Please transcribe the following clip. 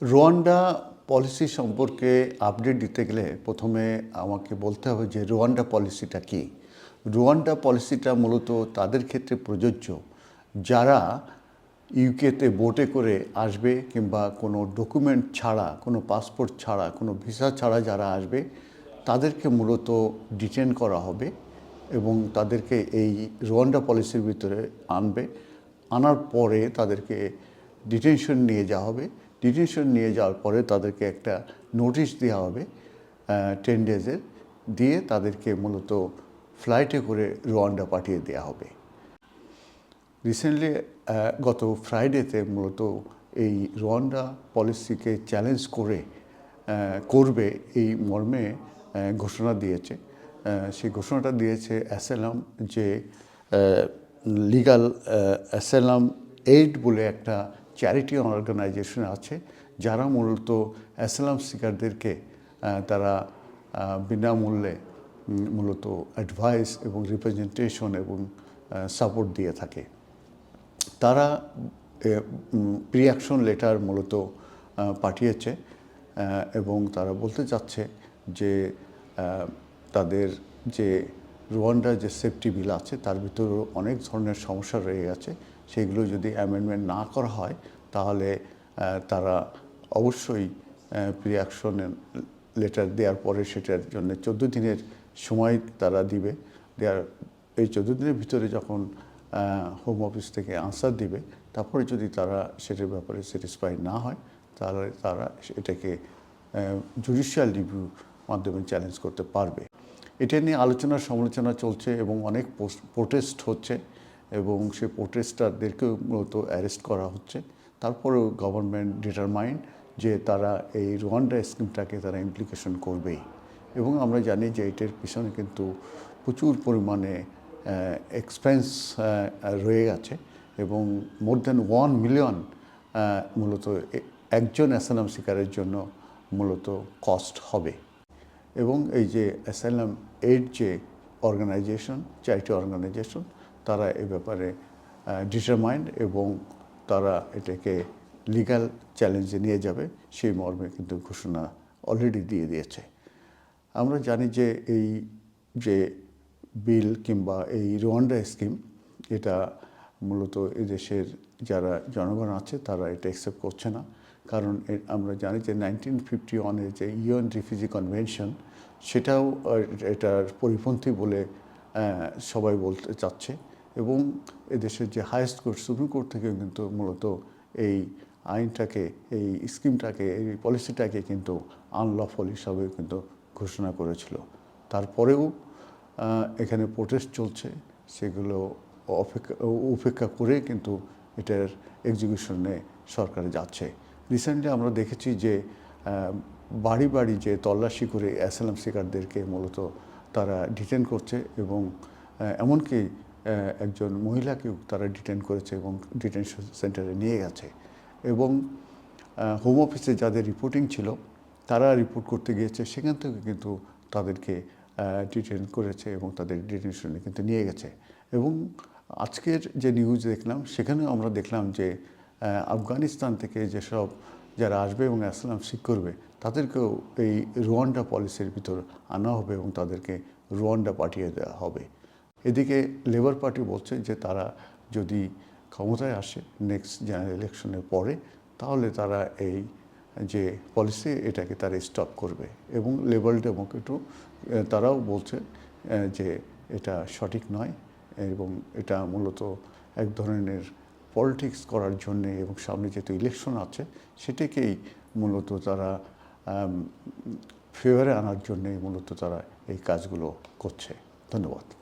Rwanda policy সম্পর্কে update দিতে গেলে প্রথমে আমাকে বলতে হবে যে রোয়ান্ডা পলিসিটা কী? রোয়ান্ডা পলিসিটা মূলত তাদের ক্ষেত্রে প্রযোজ্য যারা ইউকেতে বোটে করে আসবে কিংবা কোনো ডকুমেন্ট ছাড়া, কোনো পাসপোর্ট ছাড়া, কোনো ভিসা ছাড়া যারা আসবে, তাদেরকে মূলত ডিটেন করা হবে এবং তাদেরকে এই রোয়ান্ডা পলিসির ভিতরে আনবে। আনার পরে তাদেরকে ডিটেনশন নিয়ে যাওয়া হবে। ডিটেনশন নিয়ে যাওয়ার পরে তাদেরকে একটা নোটিশ দেওয়া হবে টেন ডেজের দিয়ে তাদেরকে মূলত ফ্লাইটে করে রোয়ান্ডা পাঠিয়ে দেওয়া হবে। রিসেন্টলি গত ফ্রাইডেতে মূলত এই রোয়ান্ডা পলিসিকে চ্যালেঞ্জ করে করবে এই মর্মে ঘোষণা দিয়েছে। সেই ঘোষণাটা দিয়েছে অ্যাসেলাম যে লিগাল অ্যাসেলাম এইড বলে একটা চ্যারিটি অর্গানাইজেশন আছে যারা মূলত অ্যাসেলাম সিকারদেরকে আহ, তারা বিনামূল্যে মূলত অ্যাডভাইস এবং রিপ্রেজেন্টেশন এবং সাপোর্ট দিয়ে থাকে। তারা রিয়াকশন লেটার মূলত পাঠিয়েছে এবং তারা বলতে চাচ্ছে যে তাদের যে রোয়ান্ডার যে সেফটি বিল আছে, তার ভিতরেও অনেক ধরনের সমস্যা রয়ে গেছে। সেগুলো যদি অ্যামেন্ডমেন্ট না করা হয়, তাহলে তারা অবশ্যই প্রিয়াকশনের লেটার দেওয়ার পরে সেটার জন্য চোদ্দ দিনের সময় তারা দিবে। দেওয়ার, এই চোদ্দ দিনের ভিতরে যখন হোম অফিস থেকে আনসার দিবে, তারপরে যদি তারা সেটার ব্যাপারে স্যাটিসফাই না হয়, তাহলে তারা এটাকে জুডিশিয়াল রিভিউ মাধ্যমে চ্যালেঞ্জ করতে পারবে। এটা নিয়ে আলোচনা সমালোচনা চলছে এবং অনেক প্রোটেস্ট হচ্ছে এবং সেই প্রোটেস্টারদেরকেও মূলত অ্যারেস্ট করা হচ্ছে। তারপরেও গভর্নমেন্ট ডিটারমাইন্ড যে তারা এই রোয়ান্ডা স্কিমটাকে তারা ইমপ্লিকেশন করবেই। এবং আমরা জানি যে এটার পিছনে কিন্তু প্রচুর পরিমাণে এক্সপেন্স রয়ে গেছে এবং মোর দ্যান ওয়ান মিলিয়ন মূলত একজন অ্যাসালাম শিকারের জন্য মূলত কস্ট হবে। এবং এই যে অ্যাসাইলাম এইড যে অর্গানাইজেশন চ্যারিটি অর্গানাইজেশন তারা এ ব্যাপারে ডিটারমাইন্ড এবং তারা এটাকে লিগ্যাল চ্যালেঞ্জে নিয়ে যাবে, সেই মর্মে কিন্তু ঘোষণা অলরেডি দিয়ে দিয়েছে। আমরা জানি যে এই যে বিল কিংবা এই রোয়ান্ডা স্কিম এটা মূলত এই দেশের যারা জনগণ আছে, তারা এটা অ্যাকসেপ্ট করছে না। কারণ আমরা জানি যে নাইনটিন ফিফটি ওয়ানের যে ইউএন রিফিউজি কনভেনশন সেটাও এটার পরিপন্থী বলে সবাই বলতে চাচ্ছে। এবং এদেশের যে হায়েস্ট কোর্ট সুপ্রিম কোর্ট থেকে কিন্তু মূলত এই আইনটাকে, এই স্কিমটাকে এই পলিসিটাকে কিন্তু আনলফল হিসাবে কিন্তু ঘোষণা করেছিল। তারপরেও এখানে প্রোটেস্ট চলছে। সেগুলো অপেক্ষা উপেক্ষা করে কিন্তু এটার এক্সিকিউশনে সরকারে যাচ্ছে। রিসেন্টলি আমরা দেখেছি যে বাড়ি বাড়ি যে তল্লাশি করে অ্যাসালাম শিকারদেরকে মূলত তারা ডিটেন করছে এবং এমনকি একজন মহিলাকেও তারা ডিটেন করেছে এবং ডিটেনশন সেন্টারে নিয়ে গেছে। এবং হোম অফিসে যাদের রিপোর্টিং ছিল, তারা রিপোর্ট করতে গিয়েছে, সেখান থেকে কিন্তু তাদেরকে ডিটেন করেছে এবং তাদের ডিটেনশনে কিন্তু নিয়ে গেছে। এবং আজকের যে নিউজ দেখলাম, সেখানেও আমরা দেখলাম যে আফগানিস্তান থেকে যেসব যারা আসবে এবং আসলাম শিখ করবে, তাদেরকেও এই রোয়ান্ডা পলিসির ভিতর আনা হবে এবং তাদেরকে রোয়ান্ডা পাঠিয়ে দেওয়া হবে। এদিকে লেবার পার্টি বলছে যে, তারা যদি ক্ষমতায় আসে নেক্সট জেনারেল ইলেকশনের পরে, তাহলে তারা এই যে পলিসি এটাকে তারা স্টপ করবে এবং লেবার ডেমোক্রেটও তারাও বলছে যে এটা সঠিক নয়। এবং এটা মূলত এক ধরনের পলিটিক্স করার জন্যে এবং সামনে যেহেতু ইলেকশন আছে, সেটিকেই মূলত তারা ফেভারে আনার জন্যে মূলত তারা এই কাজগুলো করছে। ধন্যবাদ।